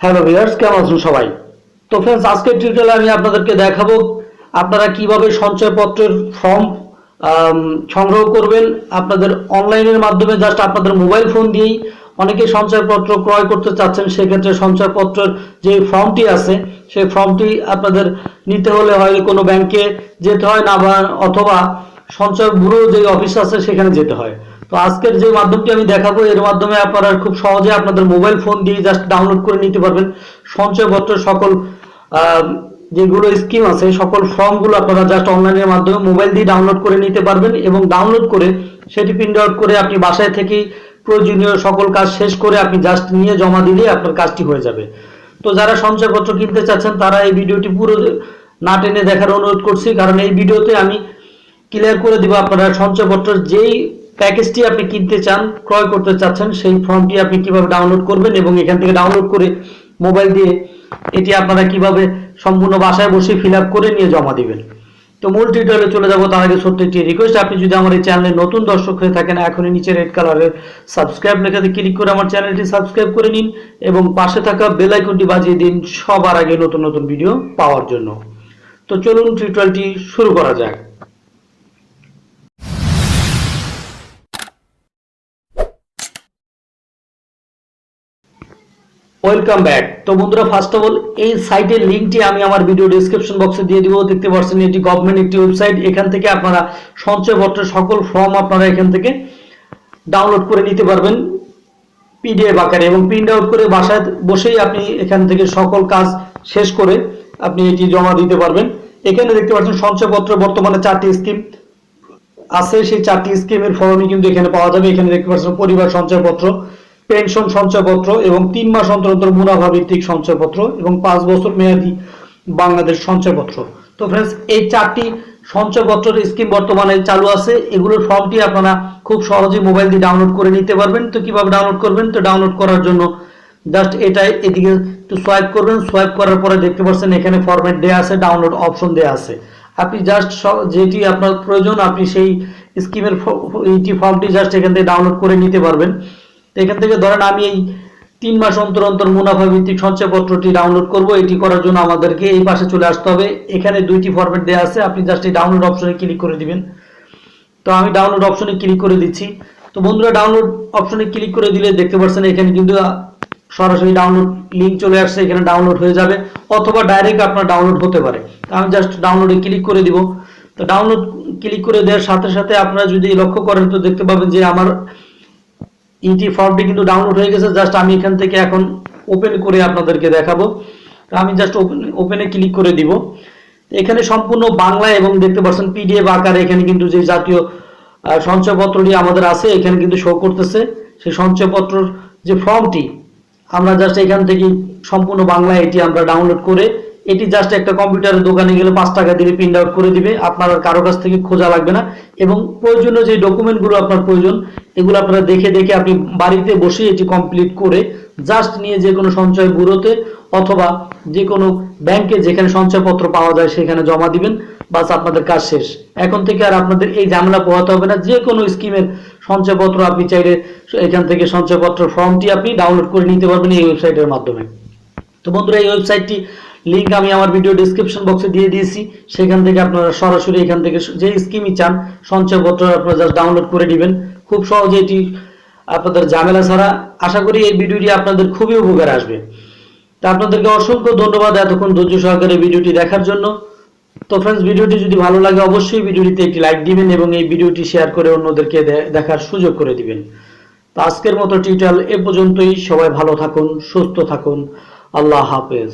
Hello viewers কেমন আছেন সবাই? তো ফ্রেন্ডস আজকের টিউটোরিয়ালে আমি আপনাদেরকে দেখাবো আপনারা কীভাবে সঞ্চয়পত্রের ফর্ম সংগ্রহ করবেন। আপনাদের অনলাইনের মাধ্যমে জাস্ট আপনাদের মোবাইল ফোন দিয়েই অনেকে সঞ্চয়পত্র ক্রয় করতে চাচ্ছেন, সেক্ষেত্রে সঞ্চয়পত্রের যে ফর্মটি আছে, সেই ফর্মটি আপনাদের নিতে হলে হয় কোনো ব্যাংকে যেতে হয় না বা অথবা সঞ্চয় ব্যুরো যে অফিস আছে, সেখানে যেতে হয়। তো আজকের যে মাধ্যমটি আমি দেখাবো, এর মাধ্যমে আপনারা খুব সহজে আপনাদের মোবাইল ফোন দিয়ে জাস্ট ডাউনলোড করে নিতে পারবেন। সঞ্চয়পত্রের সকল যেগুলো স্কিম আছে, সকল ফর্মগুলো আপনারা জাস্ট অনলাইনের মাধ্যমে মোবাইল দিয়ে ডাউনলোড করে নিতে পারবেন এবং ডাউনলোড করে সেটি প্রিন্ট আউট করে আপনি বাসায় থেকেই প্রয়োজনীয় সকল কাজ শেষ করে আপনি জাস্ট নিয়ে জমা দিলে আপনার কাজটি হয়ে যাবে। তো যারা সঞ্চয়পত্র কিনতে চাচ্ছেন, তারা এই ভিডিওটি পুরো না টেনে দেখার অনুরোধ করছি, কারণ এই ভিডিওতে আমি ক্লিয়ার করে দিব আপনারা সঞ্চয়পত্রের যেই প্যাকেজটি আপনি কিনতে চান, ক্রয় করতে চাচ্ছেন, সেই ফর্মটি আপনি কীভাবে ডাউনলোড করবেন এবং এখান থেকে ডাউনলোড করে মোবাইল দিয়ে এটি আপনারা কীভাবে সম্পূর্ণ বাসায় বসে ফিল করে নিয়ে জমা দিবেন। তো মূল টিউটোরিয়ালে চলে যাব, তার আগে ছোট্ট একটি রিকোয়েস্ট আপনি যদি আমার এই চ্যানেলে নতুন দর্শক হয়ে থাকেন, এখনই নিচে রেড কালারের সাবস্ক্রাইব লেখাতে ক্লিক করে আমার চ্যানেলটি সাবস্ক্রাইব করে নিন এবং পাশে থাকা বেল আইকনটি বাজিয়ে দিন সবার আগে নতুন নতুন ভিডিও পাওয়ার জন্য। তো চলুন টিউটোরিয়ালটি শুরু করা যাক। ওয়েলকাম ব্যাক তো বন্ধুরা ফার্স্ট অফ অল এই সাইটের লিঙ্কটি আমি আমার ভিডিও ডিসক্রিপশন বক্সে দিয়ে দিব। দেখতে পাচ্ছেন, এটি গভর্নমেন্ট একটি ওয়েবসাইট এখান থেকে আপনারা সঞ্চয়পত্রের সকল ফর্ম আপনারা এখান থেকে ডাউনলোড করে নিতে পারবেন পিডিএফ আকারে। এবং প্রিন্ট আউট করে বাসায় বসেই আপনি এখান থেকে সকল কাজ শেষ করে আপনি এটি জমা দিতে পারবেন। এখানে দেখতে পাচ্ছেন সঞ্চয়পত্র বর্তমানে চারটি স্কিম আছে। সেই চারটি স্কিমের ফর্মই কিন্তু এখানে পাওয়া যাবে। এখানে দেখতে পাচ্ছেন, পরিবার সঞ্চয়পত্র পেনশন সঞ্চয়পত্র এবং তিন মাস অন্তর অন্তর মুনাফা ভিত্তিক সঞ্চয়পত্র এবং পাঁচ বছর মেয়াদী বাংলাদেশ সঞ্চয়পত্র। তো ফ্রেন্ডস এই চারটি সঞ্চয়পত্রের স্কিম বর্তমানে চালু আছে। এগুলোর ফর্মটি আপনারা খুব সহজেই মোবাইল দিয়ে ডাউনলোড করে নিতে পারবেন। তো কীভাবে ডাউনলোড করবেন? তো ডাউনলোড করার জন্য জাস্ট এটাই এদিকে একটু সোয়াইপ করবেন। সোয়াইপ করার পরে দেখতে পাচ্ছেন এখানে ফরম্যাট দেওয়া আছে ডাউনলোড অপশন দেয়া আছে। আপনি জাস্ট যেটি আপনার প্রয়োজন, আপনি সেই স্কিমের এইটি ফর্মটি জাস্ট এখান থেকে ডাউনলোড করে নিতে পারবেন। এখান থেকে ধরেন আমি এই তিন মাস অন্তর অন্তর মুনাফা ভিত্তিক সঞ্চয়পত্রটি ডাউনলোড করব। এটি করার জন্য আমাদেরকে এই পাশে চলে আসতে হবে। এখানে দুইটি ফরম্যাট দেওয়া আছে। আপনি জাস্ট এই ডাউনলোড অপশনে ক্লিক করে দিবেন। তো আমি ডাউনলোড অপশনে ক্লিক করে দিচ্ছি। তো বন্ধুরা ডাউনলোড অপশনে ক্লিক করে দিলে দেখতে পাচ্ছেন এখানে কিন্তু সরাসরি ডাউনলোড লিঙ্ক চলে আসছে। এখানে ডাউনলোড হয়ে যাবে অথবা ডাইরেক্ট আপনার ডাউনলোড হতে পারে। তো আমি জাস্ট ডাউনলোডে ক্লিক করে দিব। তো ডাউনলোড ক্লিক করে দেওয়ার সাথে সাথে আপনারা যদি লক্ষ্য করেন তো দেখতে পাবেন যে আমার ইটি ফর্মটি কিন্তু ডাউনলোড হয়ে গেছে জাস্ট আমি এখান থেকে এখন ওপেন করে আপনাদেরকে দেখাবো। তো আমি জাস্ট ওপেন ওপেনে ক্লিক করে দিব। এখানে সম্পূর্ণ বাংলা এবং দেখতে পাচ্ছেন পিডিএফ আকারে এখানে কিন্তু যে জাতীয় সঞ্চয়পত্রটি আমাদের আছে, এখানে কিন্তু শো করতেছে। সেই সঞ্চয়পত্রর যে ফর্মটি আমরা জাস্ট এখান থেকে সম্পূর্ণ বাংলা এটি আমরা ডাউনলোড করে এটি জাস্ট একটা কম্পিউটারের দোকানে গেলে পাঁচ টাকা দিলে প্রিন্ট আউট করে দিবে, আপনার আর কারও কাছ থেকে খোঁজা লাগবে না। এবং প্রয়োজনীয় যে ডকুমেন্টগুলো আপনার প্রয়োজন, এগুলো আপনারা দেখে দেখে আপনি বাড়িতে বসে এটি কমপ্লিট করে জাস্ট নিয়ে যে কোনো সঞ্চয় ব্যুরোতে অথবা যে কোনো ব্যাংকে যেখানে সঞ্চয়পত্র পাওয়া যায় সেখানে জমা দিবেন, বাস আপনাদের কাজ শেষ। এখন থেকে আর আপনাদের এই ঝামেলা পোহাতে হবে না, যে কোনো স্কিমের সঞ্চয়পত্র আপনি চাইলে এখান থেকে সঞ্চয়পত্র ফর্মটি আপনি ডাউনলোড করে নিতে পারবেন এই ওয়েবসাইটের মাধ্যমে। তো বন্ধুরা, এই ওয়েবসাইটটি লিংক আমি আমার ভিডিও ডিসক্রিপশন বক্সে দিয়ে দিয়েছি। সেখান থেকে আপনারা সরাসরি এখান থেকে যে স্কিমই চান সঞ্চয়পত্র আপনারা জাস্ট ডাউনলোড করে নেবেন। খুব সহজে এটি আপনাদের ঝামেলা ছাড়া আশা করি এই ভিডিওটি আপনাদের খুবই উপকার আসবে। তা আপনাদেরকে অসংখ্য ধন্যবাদ এতক্ষণ ধৈর্য সহকারে ভিডিওটি দেখার জন্য। তো ফ্রেন্ডস ভিডিওটি যদি ভালো লাগে অবশ্যই ভিডিওটিতে একটি লাইক দিবেন এবং এই ভিডিওটি শেয়ার করে অন্যদেরকে দেখার সুযোগ করে দিবেন। তো আজকের মতো টিউটোরিয়াল এ পর্যন্তই। সবাই ভালো থাকুন, সুস্থ থাকুন। আল্লাহ হাফেজ।